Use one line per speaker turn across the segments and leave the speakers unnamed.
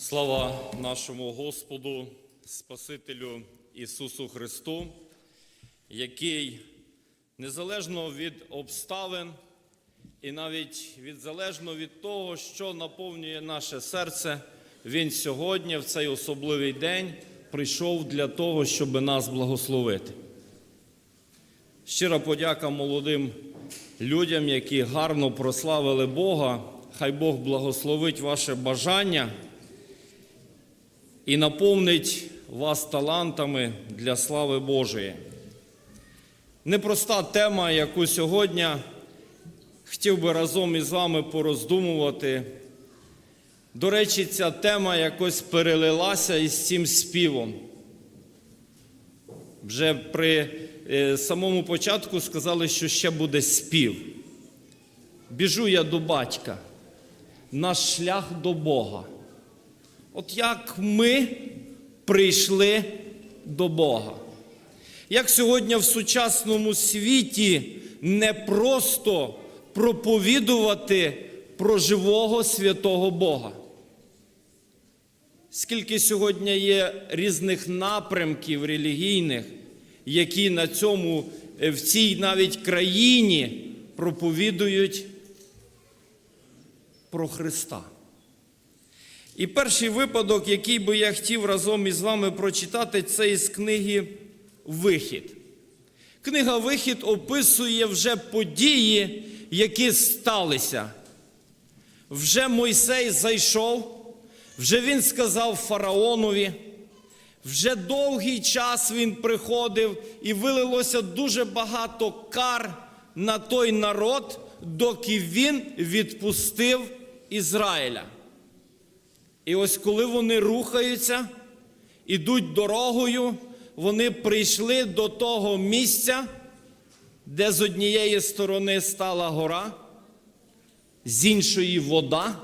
Слава нашому Господу, Спасителю Ісусу Христу, який незалежно від обставин і навіть від залежно від того, що наповнює наше серце, Він сьогодні, в цей особливий день, прийшов для того, щоб нас благословити. Щира подяка молодим людям, які гарно прославили Бога. Хай Бог благословить ваше бажання і наповнить вас талантами для слави Божої. Непроста тема, яку сьогодні хотів би разом із вами пороздумувати. До речі, ця тема якось перелилася із цим співом. Вже при е, самому початку сказали, що ще буде спів. Біжу я до батька, наш шлях до Бога. От як ми прийшли до Бога. Як сьогодні в сучасному світі не просто проповідувати про живого святого Бога. Скільки сьогодні є різних напрямків релігійних, які на цьому, е, в цій навіть країні проповідують про Христа. І перший випадок, який би я хотів разом із вами прочитати, це із книги Вихід. Книга Вихід описує вже події, які сталися. Вже Мойсей зайшов, вже він сказав фараонові, вже довгий час він приходив і вилилося дуже багато кар на той народ, доки він відпустив Ізраїля. І ось коли вони рухаються, ідуть дорогою, вони прийшли до того місця, де з однієї сторони стала гора, з іншої вода,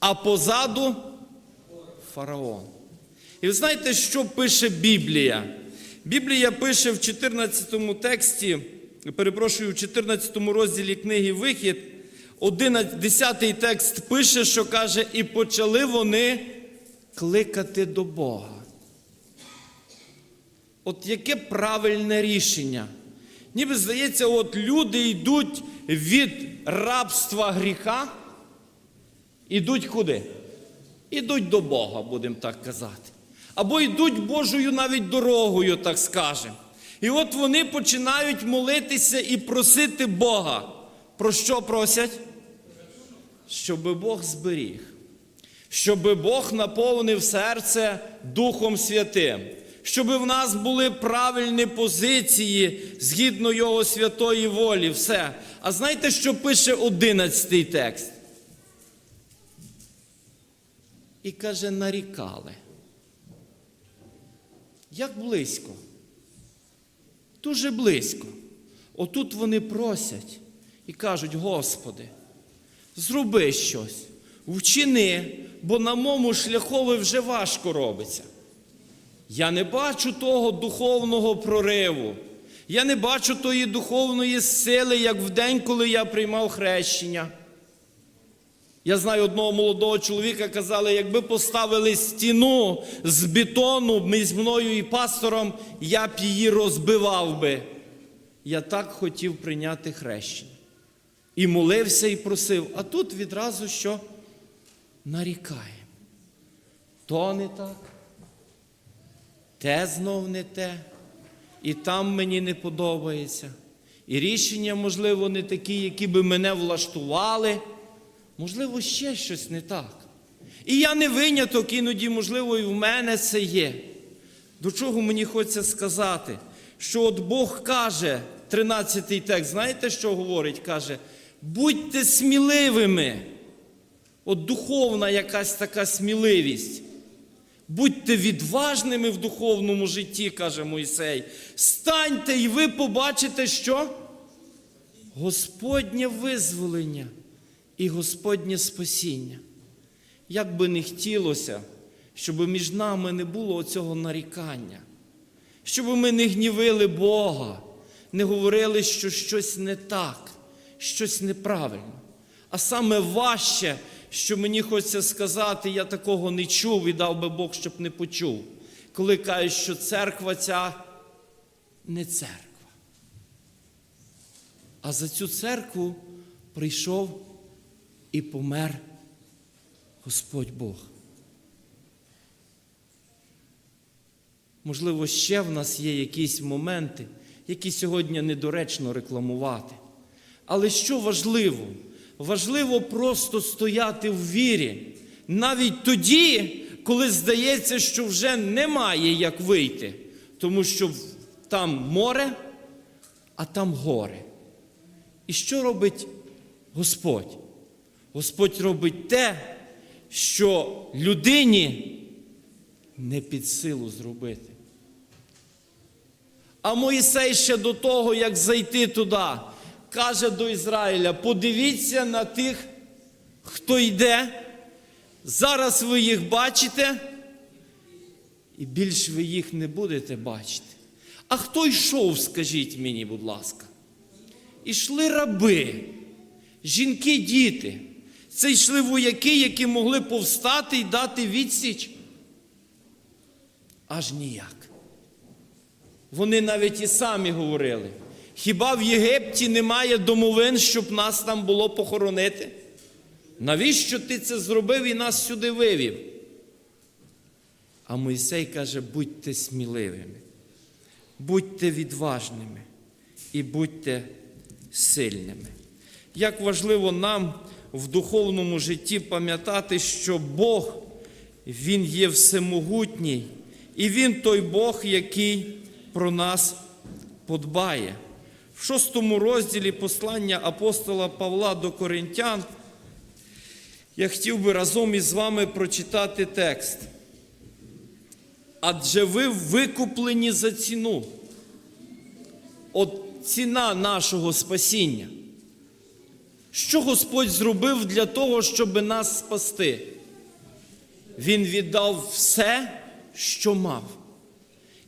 а позаду фараон. І ви знаєте, що пише Біблія? Біблія пише в 14 тексті, перепрошую, в 14 розділі книги Вихід. 11 текст пише, що каже, і почали вони кликати до Бога. От яке правильне рішення? Ніби здається, от люди йдуть від рабства гріха, ідуть куди? Ідуть до Бога, будемо так казати. Або йдуть Божою навіть дорогою, так скажемо. І от вони починають молитися і просити Бога. Про що просять? Щоб Бог зберіг, щоб Бог наповнив серце Духом Святим, щоб в нас були правильні позиції згідно Його святої волі. Все. А знаєте, що пише одинадцятий текст? І каже, нарікали. Як близько? Дуже близько. Отут вони просять і кажуть: Господи, зроби щось, вчини, бо на моєму шляхові вже важко робиться. Я не бачу того духовного прориву. Я не бачу тої духовної сили, як в день, коли я приймав хрещення. Я знаю одного молодого чоловіка, казали, якби поставили стіну з бетону між мною і пастором, я б її розбивав би. Я так хотів прийняти хрещення. І молився, і просив. А тут відразу що нарікає. То не так, те знов не те, і там мені не подобається. І рішення, можливо, не такі, які би мене влаштували. Можливо, ще щось не так. І я не виняток, іноді, можливо, і в мене це є. До чого мені хочеться сказати? Що от Бог каже, 13-й текст, знаєте, що говорить? Каже, будьте сміливими. От духовна якась така сміливість. Будьте відважними в духовному житті, каже Мойсей. Станьте і ви побачите, що? Господнє визволення і Господнє спасіння. Як би не хотілося, щоб між нами не було цього нарікання, щоб ми не гнівили Бога, не говорили, що щось не так, щось неправильно. А саме важче, що мені хочеться сказати, я такого не чув і дав би Бог, щоб не почув. Коли кажуть, що церква ця не церква. А за цю церкву прийшов і помер Господь Бог. Можливо, ще в нас є якісь моменти, які сьогодні недоречно рекламувати. Але що важливо? Важливо просто стояти в вірі, навіть тоді, коли здається, що вже немає як вийти, тому що там море, а там горе. І що робить Господь? Господь робить те, що людині не під силу зробити. А Моїсей ще до того, як зайти туди, каже до Ізраїля: подивіться на тих, хто йде. Зараз ви їх бачите, і більш ви їх не будете бачити. А хто йшов, скажіть мені, будь ласка? Ішли раби, жінки, діти. Це йшли вояки, які могли повстати і дати відсіч. Аж ніяк. Вони навіть і самі говорили. Хіба в Єгипті немає домовин, щоб нас там було похоронити? Навіщо ти це зробив і нас сюди вивів? А Мойсей каже: будьте сміливими, будьте відважними і будьте сильними. Як важливо нам в духовному житті пам'ятати, що Бог, Він є всемогутній, і Він той Бог, який про нас подбає. В шостому розділі послання апостола Павла до Коринтян я хотів би разом із вами прочитати текст. Адже ви викуплені за ціну. От ціна нашого спасіння. Що Господь зробив для того, щоб нас спасти? Він віддав все, що мав.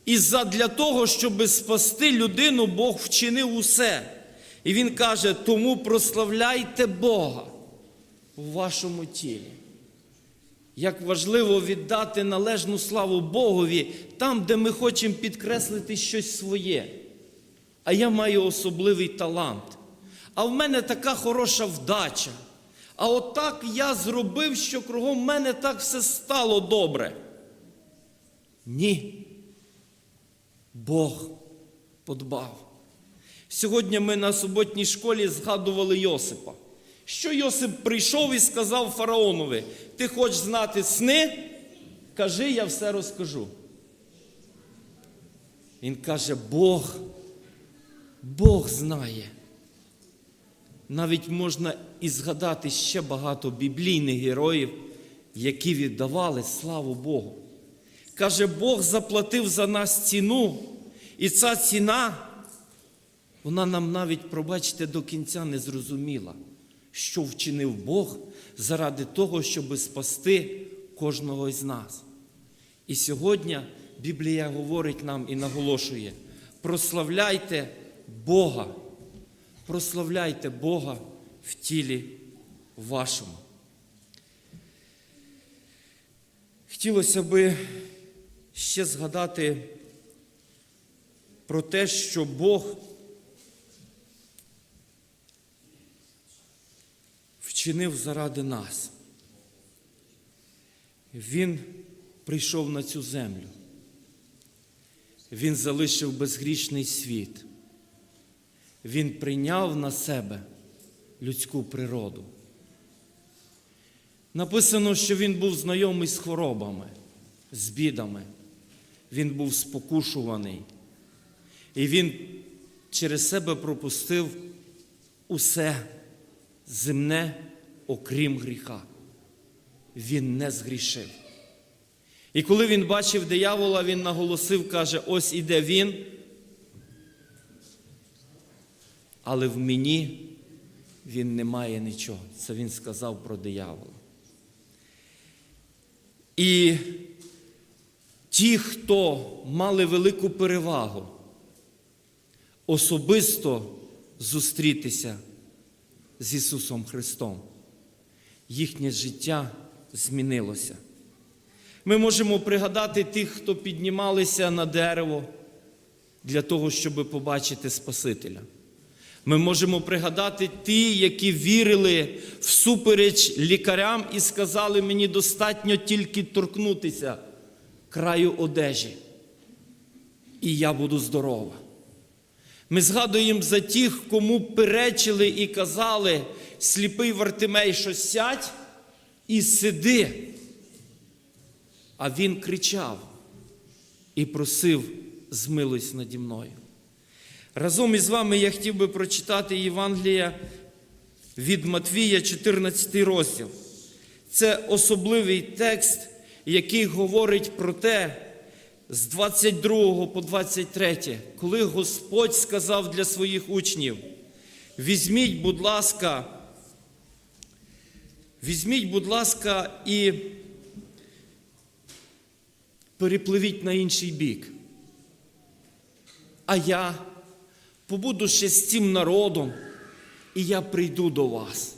І задля того, щоб спасти людину, Бог вчинив усе. І Він каже: тому прославляйте Бога у вашому тілі. Як важливо віддати належну славу Богові там, де ми хочемо підкреслити щось своє. А я маю особливий талант. А в мене така хороша вдача. А отак я зробив, що кругом мене так все стало добре. Ні. Бог подбав. Сьогодні ми на суботній школі згадували Йосипа. Що Йосип прийшов і сказав фараонові: ти хочеш знати сни? Кажи, я все розкажу. Він каже, Бог, Бог знає. Навіть можна і згадати ще багато біблійних героїв, які віддавали славу Богу. Каже, Бог заплатив за нас ціну, і ця ціна, вона нам навіть, пробачте, до кінця не зрозуміла, що вчинив Бог заради того, щоб спасти кожного з нас. І сьогодні Біблія говорить нам і наголошує: прославляйте Бога, прославляйте Бога в тілі вашому. Хотілося би ще згадати про те, що Бог вчинив заради нас. Він прийшов на цю землю. Він залишив безгрішний світ. Він прийняв на себе людську природу. Написано, що він був знайомий з хворобами, з бідами. Він був спокушуваний. І він через себе пропустив усе земне, окрім гріха. Він не згрішив. І коли він бачив диявола, він наголосив, каже: ось іде він. Але в мені він не має нічого. Це він сказав про диявола. І ті, хто мали велику перевагу, особисто зустрітися з Ісусом Христом. їхнє життя змінилося. Ми можемо пригадати тих, хто піднімалися на дерево для того, щоб побачити Спасителя. Ми можемо пригадати ті, які вірили всупереч лікарям і сказали, мені достатньо тільки торкнутися краю одежі, і я буду здорова. Ми згадуємо за тих, кому перечили і казали, сліпий Вартимей, що сядь і сиди. А він кричав і просив змилуйся наді мною. Разом із вами я хотів би прочитати Євангелія від Матвія, 14 розділ. Це особливий текст, який говорить про те, з 22 по 23, коли Господь сказав для своїх учнів: візьміть, будь ласка, візьміть, будь ласка, і перепливіть на інший бік. А я побуду ще з цим народом, і я прийду до вас.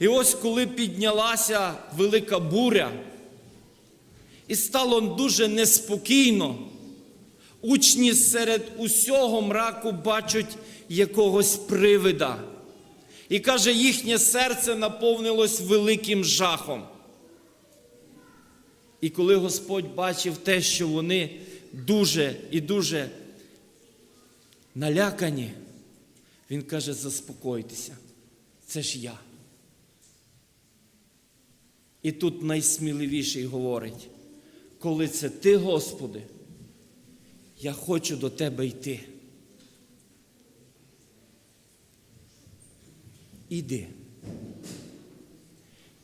І ось коли піднялася велика буря, і стало дуже неспокійно, учні серед усього мраку бачать якогось привида. І каже, їхнє серце наповнилось великим жахом. І коли Господь бачив те, що вони дуже і дуже налякані, Він каже, заспокойтеся, це ж я. І тут найсміливіший говорить, коли це ти, Господи, я хочу до Тебе йти. Іди.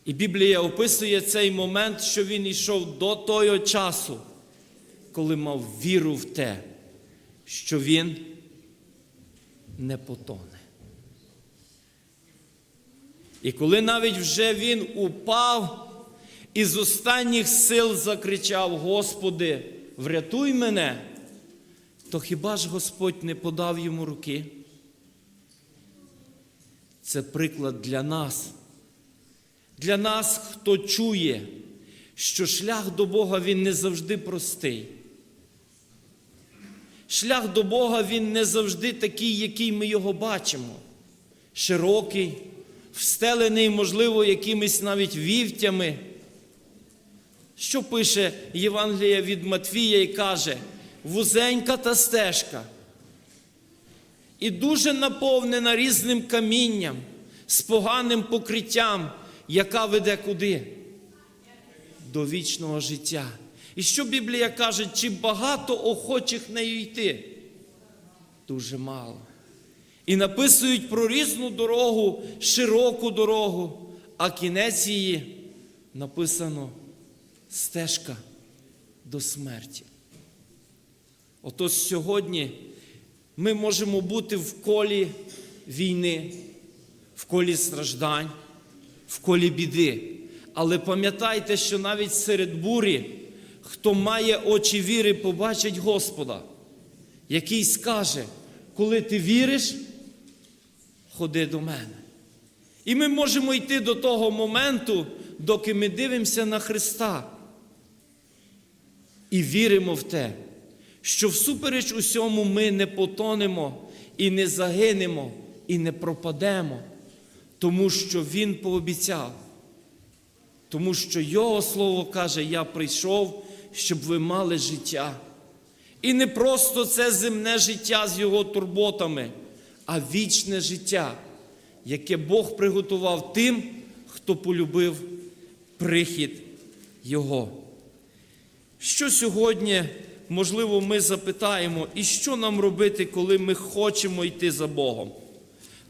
І Біблія описує цей момент, що він йшов до того часу, коли мав віру в те, що він не потоне. І коли навіть вже він упав і з останніх сил закричав: Господи, врятуй мене, то хіба ж Господь не подав йому руки? Це приклад для нас, для нас, хто чує, що шлях до Бога він не завжди простий. Шлях до Бога він не завжди такий, який ми його бачимо. Широкий, встелений, можливо, якимись навіть вівтями. Що пише Євангелія від Матвія і каже, вузенька та стежка. І дуже наповнена різним камінням, з поганим покриттям, яка веде куди? До вічного життя. І що Біблія каже, чи багато охочих нею йти? Дуже мало. І написують про різну дорогу, широку дорогу, а кінець її написано стежка до смерті. Отож сьогодні ми можемо бути в колі війни, в колі страждань, в колі біди. Але пам'ятайте, що навіть серед бурі, хто має очі віри, побачить Господа, який скаже, коли ти віриш, ходи до мене. І ми можемо йти до того моменту, доки ми дивимося на Христа і віримо в те, що всупереч усьому ми не потонемо і не загинемо, і не пропадемо, тому що Він пообіцяв. Тому що Його Слово каже, я прийшов, щоб ви мали життя. І не просто це земне життя з його турботами, а вічне життя, яке Бог приготував тим, хто полюбив прихід Його. Що сьогодні, можливо, ми запитаємо, і що нам робити, коли ми хочемо йти за Богом?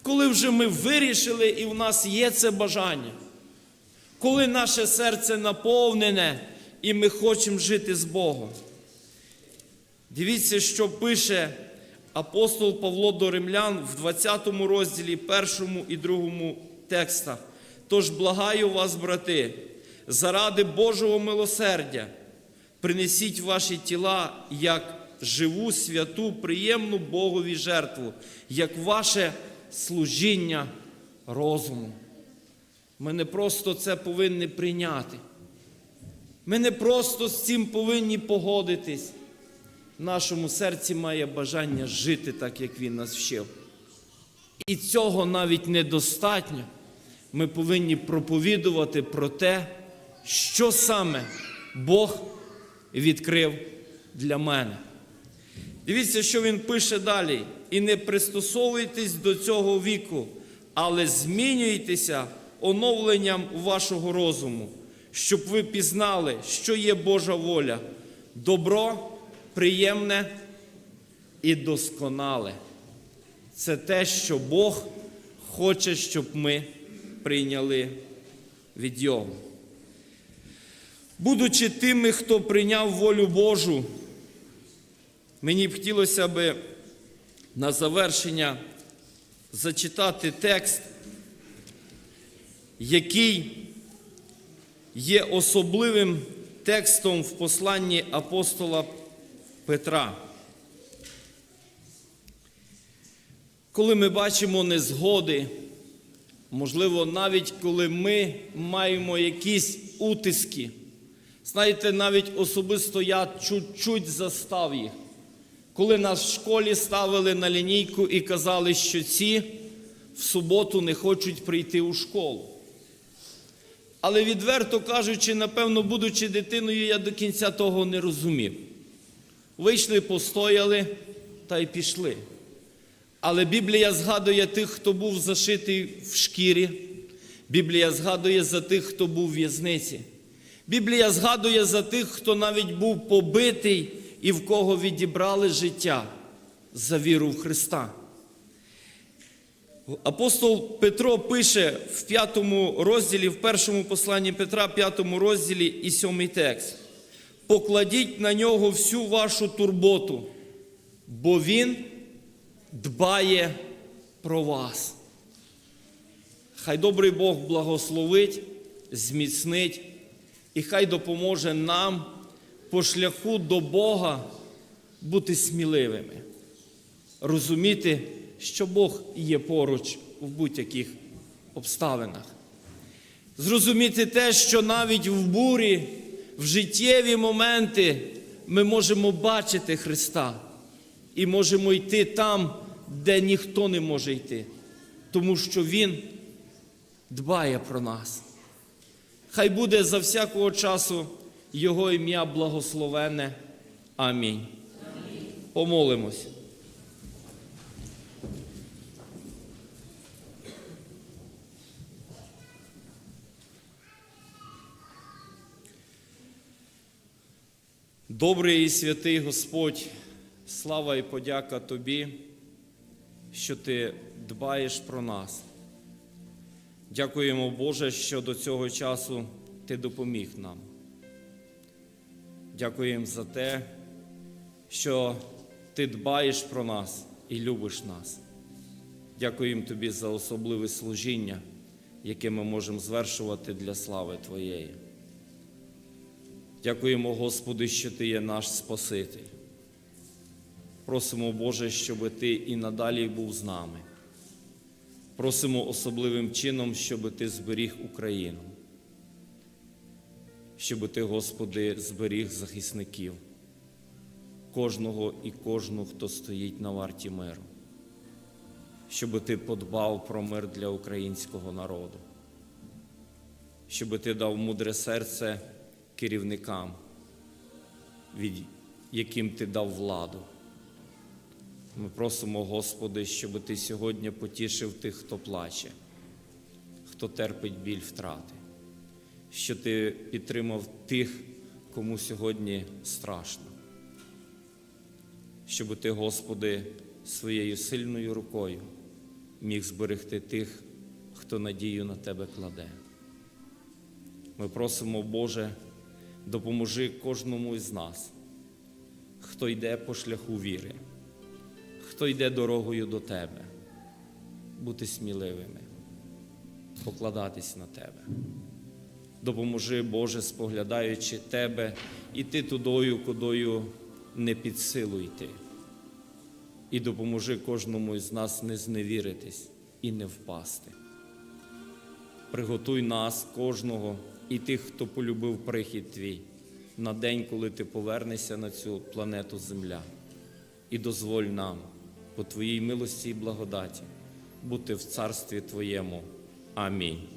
Коли вже ми вирішили і в нас є це бажання, коли наше серце наповнене і ми хочемо жити з Богом. Дивіться, що пише апостол Павло до римлян в 20 розділі, першому і другому текстах. Тож благаю вас, брати, заради Божого милосердя, принесіть ваші тіла як живу, святу, приємну Богові жертву, як ваше служіння розуму. Ми не просто це повинні прийняти. Ми не просто з цим повинні погодитись. В нашому серці має бажання жити так, як Він нас вчив. І цього навіть недостатньо. Ми повинні проповідувати про те, що саме Бог відкрив для мене. Дивіться, що він пише далі. І не пристосовуйтесь до цього віку, але змінюйтеся оновленням вашого розуму, щоб ви пізнали, що є Божа воля, добро, приємне і досконале. Це те, що Бог хоче, щоб ми прийняли від Його. Будучи тими, хто прийняв волю Божу, мені б хотілося би на завершення зачитати текст, який є особливим текстом в посланні апостола Петра. Коли ми бачимо незгоди, можливо, навіть коли ми маємо якісь утиски, знаєте, навіть особисто я чуть-чуть застав їх. Коли нас в школі ставили на лінійку і казали, що ці в суботу не хочуть прийти у школу. Але відверто кажучи, напевно, будучи дитиною, я до кінця того не розумів. Вийшли, постояли та й пішли. Але Біблія згадує тих, хто був зашитий в шкірі. Біблія згадує за тих, хто був в в'язниці. Біблія згадує за тих, хто навіть був побитий і в кого відібрали життя за віру в Христа. Апостол Петро пише в п'ятому розділі, в першому посланні Петра, п'ятому розділі і сьомий текст. Покладіть на нього всю вашу турботу, бо він дбає про вас. Хай добрий Бог благословить, зміцнить і хай допоможе нам по шляху до Бога бути сміливими, розуміти, що Бог є поруч в будь-яких обставинах. Зрозуміти те, що навіть в бурі, в життєві моменти ми можемо бачити Христа і можемо йти там, де ніхто не може йти, тому що Він дбає про нас. Хай буде за всякого часу Його ім'я благословене. Амінь. Помолимось. Добрий і святий Господь, слава і подяка Тобі, що Ти дбаєш про нас. Дякуємо, Боже, що до цього часу Ти допоміг нам. Дякуємо за те, що Ти дбаєш про нас і любиш нас. Дякуємо Тобі за особливе служіння, яке ми можемо звершувати для слави Твоєї. Дякуємо, Господи, що Ти є наш Спаситель. Просимо, Боже, щоб Ти і надалі був з нами. Просимо особливим чином, щоб Ти зберіг Україну, щоб Ти, Господи, зберіг захисників, кожного і кожну, хто стоїть на варті миру, щоб Ти подбав про мир для українського народу, щоб Ти дав мудре серце керівникам, від яким Ти дав владу. Ми просимо, Господи, щоб Ти сьогодні потішив тих, хто плаче, хто терпить біль втрати, що Ти підтримав тих, кому сьогодні страшно, щоб Ти, Господи, своєю сильною рукою міг зберегти тих, хто надію на Тебе кладе. Ми просимо, Боже, допоможи кожному із нас, хто йде по шляху віри хто йде дорогою до тебе, бути сміливими, покладатись на тебе. Допоможи, Боже, споглядаючи тебе, іти тудою, кудою не під силу йти. І допоможи кожному із нас не зневіритись і не впасти. Приготуй нас, кожного і тих, хто полюбив прихід твій, на день, коли ти повернешся на цю планету Земля, і дозволь нам по Твоїй милості і благодаті, бути в царстві Твоєму. Амінь.